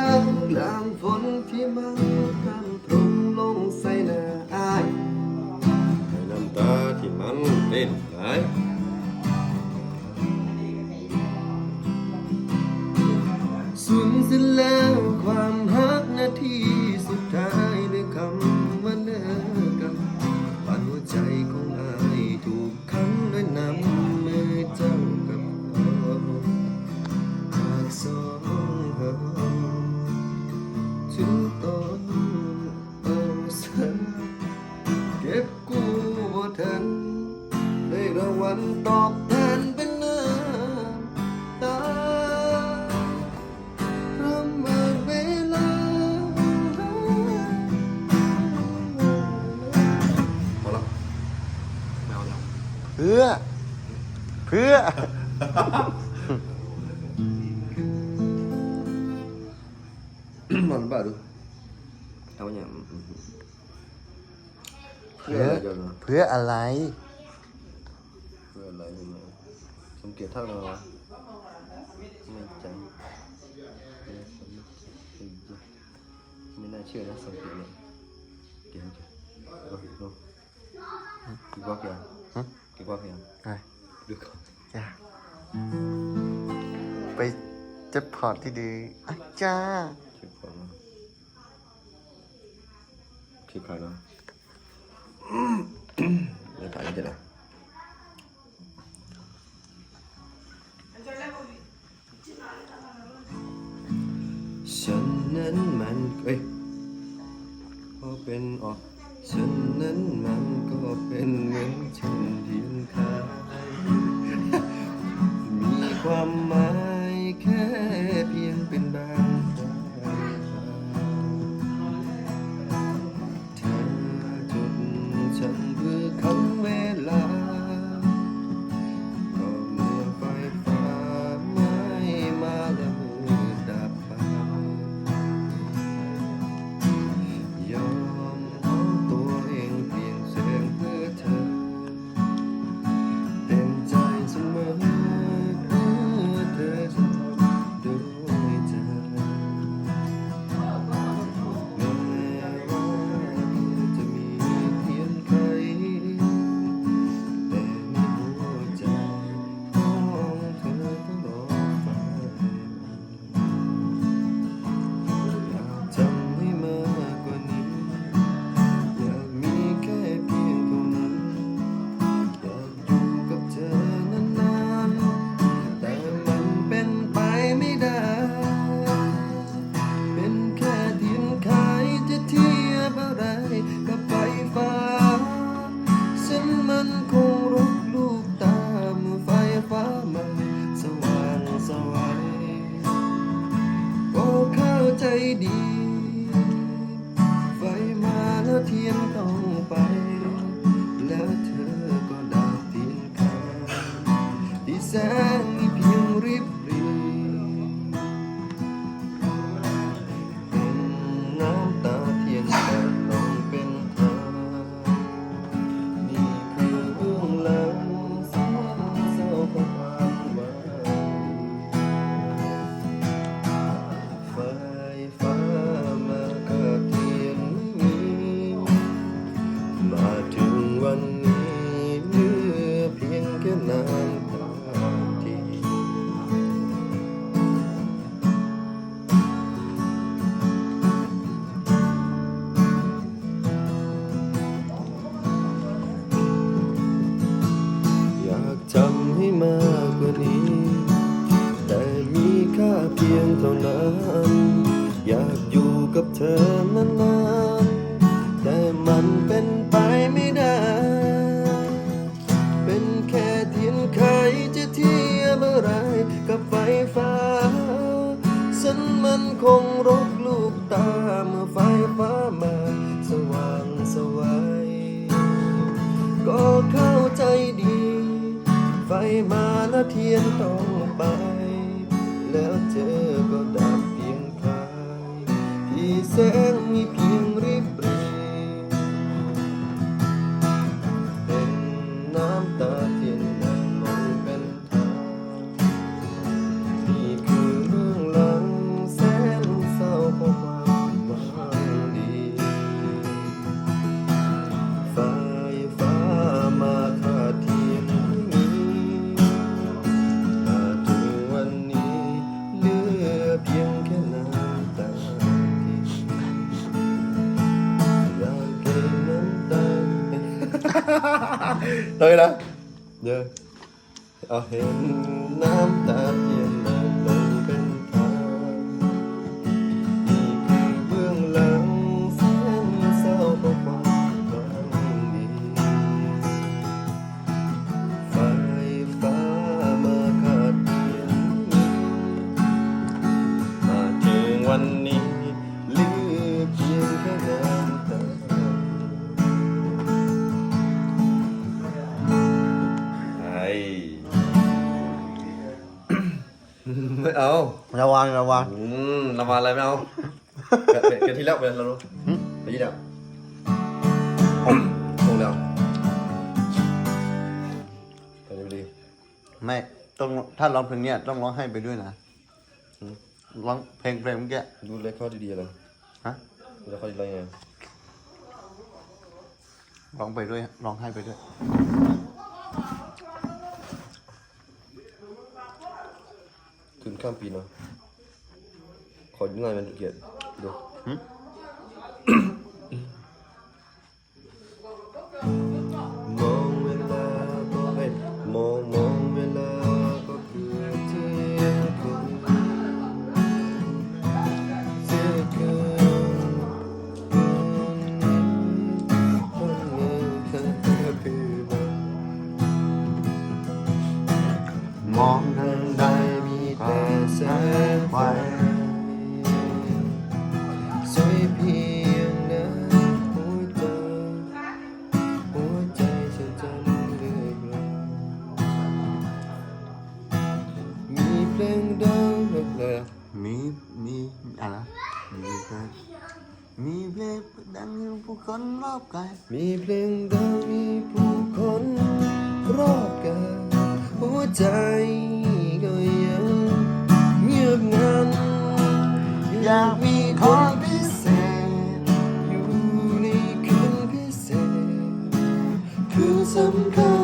างกลางฝน เพื่อ เพื่อ Mana baru? Namanya. เพื่อ Pria aja lah. เพื่ออะไร Pria lah ini. Sungkit tak lah. Macam. Mana cie dah sungkit ni. Dia aja. Gua gua. Gua kan. Hmm? อีว่าเพียงไปดูก่อนจ้าไปจะพอร์ที่ดีอะจ้าคลิปพอร์ตคลิปพอแล้ว mama. รีแต่มีค่าเพียงเท่านั้น อยากอยู่กับเธอนานๆ แต่มันเป็นไปไม่ได้ เป็นแค่เทียนไขจะเทียบอะไรกับไฟฟ้า ฉันมันคงรกลูกตาเมื่อไฟฟ้ามาสว่างสวัยก็เข้าใจดี ไฟมา เทียนต้องไป แล้วเธอก็ดับเพียงพายที่แสงมีเพียง เลยนะเดี๋ยวเอาเห็นน้ำตา เกิดเกิดที่แล้วไปเรารู้ไปที่แล้วตรงแล้วไปดีดีไม่ต้องถ้าร้องเพลงเนี้ยต้องร้องให้ไปด้วยนะร้องเพลงเพลงเมื่อกี้ดูเลยข้อดีๆเลยฮะดูเลยข้อดีๆไงร้องไปด้วยร้องให้ไปด้วยคืนข้ามปีเนาะขอดูหน่อยมันเกียรติดู หึ มีอะไรนะมีเพลงมีเพลงดังผู้คนรอบกายมีเพลงดังมีผู้คนรอบกายหัวใจก็ยังเงียบงันอยากมีคนพิเศษ อยู่ในคืนพิเศษ คืนสำคัญ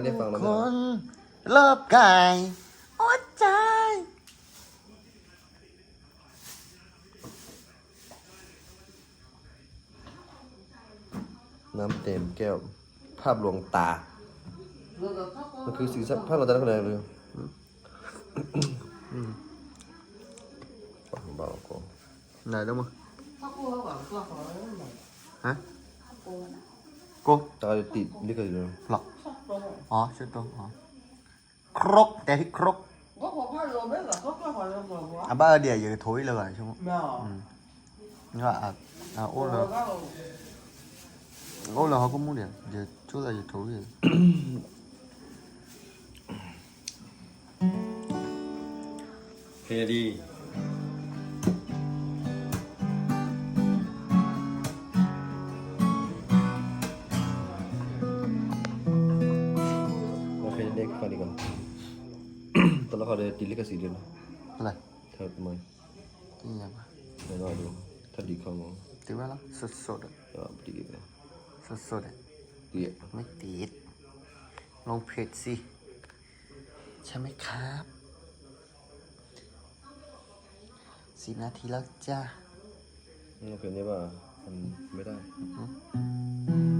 ไม่ได้ฟังแล้วคนรอบกายหัวใจ น้ำเต็มแก้ว ภาพลวงตา มันคือสีสันภาพลวงตาแล้วก็เลยเลยเบาๆก็ไหนแล้วมั้งเขากก่อนกลัวเขาฮะกูตาจะติดนี่ก็อยู่เลยหรอก อ๋อชุดตรงอ๋อครกแต่ที่ครกก็ขอพ่อรู้ไหมเหรอเขากลัวเขาเรื่องกลัววะ à ba địa giờ thối là vậy chứ không ไม่หรอ nhưng mà à, à กลัว ô ก็ là ô là họ có muốn điện giờ chú là giờ thối rồi เพลงดี เขาเลยติดลิขสิทธิ์ด้วยนะ là ถ้าทำไม cái gì mà ไม่รอดูถ้าดีเขามอง tí ติดว่าแล้วสดสดๆอะ Ja, blir det. สดสดๆอะ Det. ไม่ติดลงเพจสิใช่ไหมครับสิบนาทีแล้วจ้า Man kan ju bara... Han med där. ปกติปกตินี่ทากยาเตนี่ทาโตะคือถือกำ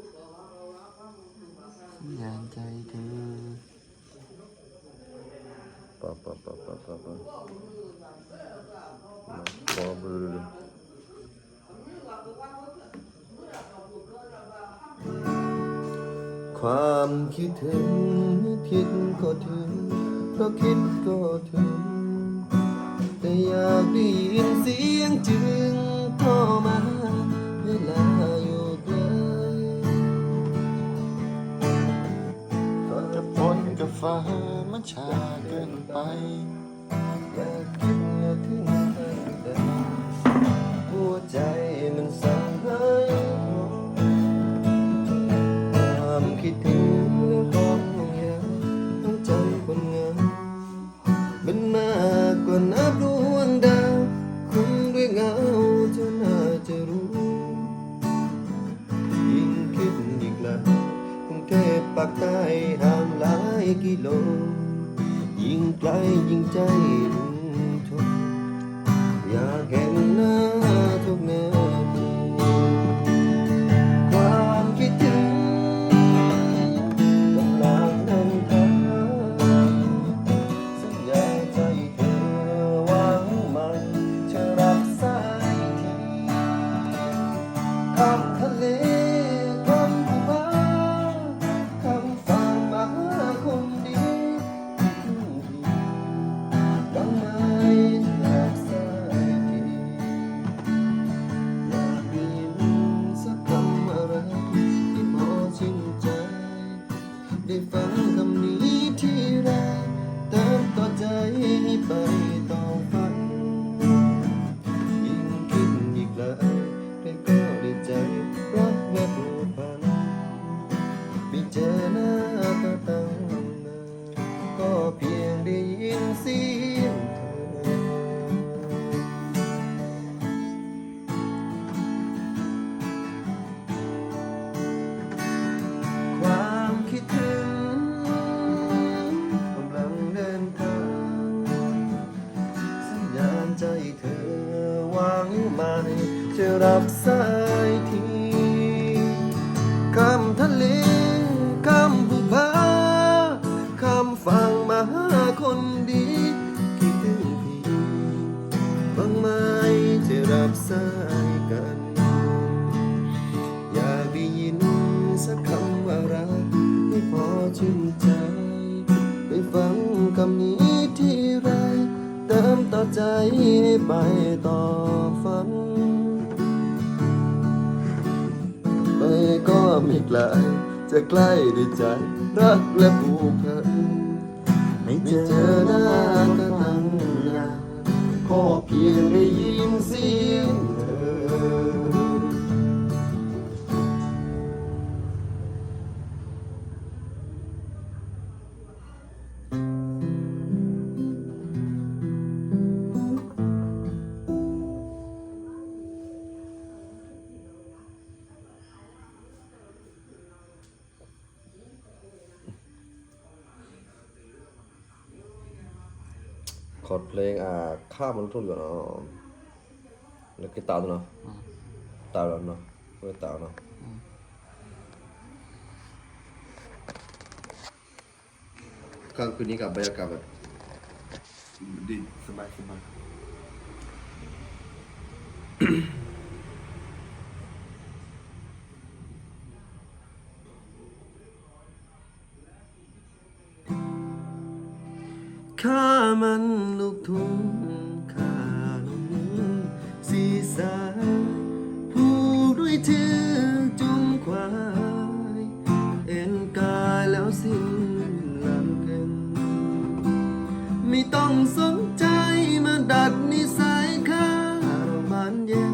สัญญาณใจเธอปะปะปะปะปะปะมาขอเบอความคิดถึงคิดก็ถึงก็คิดก็ถึง แต่อยากได้ยินเสียง ฟ้ามันชาเกินไป ไกลยิ่งใจรุ่นทุกอยากเห็นหน้าทุกนาทีความคิดถึงกำลังเดินทางสัญญาใจเธอหวังมันจะรับสายทีคำทะเล ใจรักและผูกพันไม่เจอ อร์ดเพลงอ่าข้ามมันทุ่งก่อนเนาะแล้วก็ตาร์ตัวเนาะตาแล้วเนาะไม่ตาเนาะกลางคืนนี้กับบรรยากาศแบบดีสบายสบาย ทุ่งข้าน้องสีสายผูกด้วยเชือกจุงควาย เอ็นกายแล้วสิ้นลำเกินไม่ต้องสนใจมาดัดนิสัยข้าบานเย็น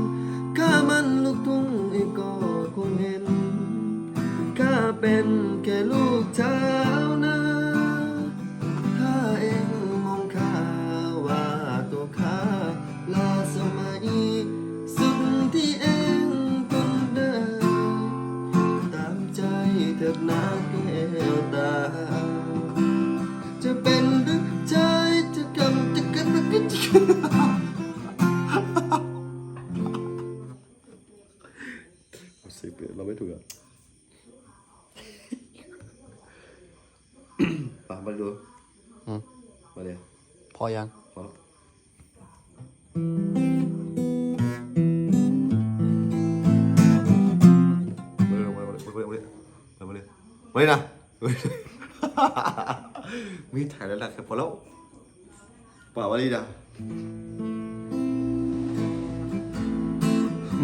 ข้ามันลูกทุ่งไอ้ก็คงเห็นข้าเป็นแค่ลูกชาว อยังพอแล้วมาเลยนะมีถ่ายแล้วล่ะแค่พอแล้วเปล่าวมาดีนะ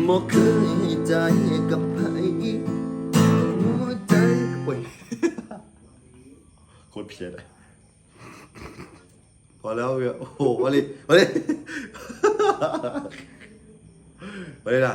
หมกเคยใจกับไผหัวใจโอ้ยโคตรเพี้ยนเลย พอแล้วเว้ยโอ้โหมาเลยมาเลยมาเลยนะ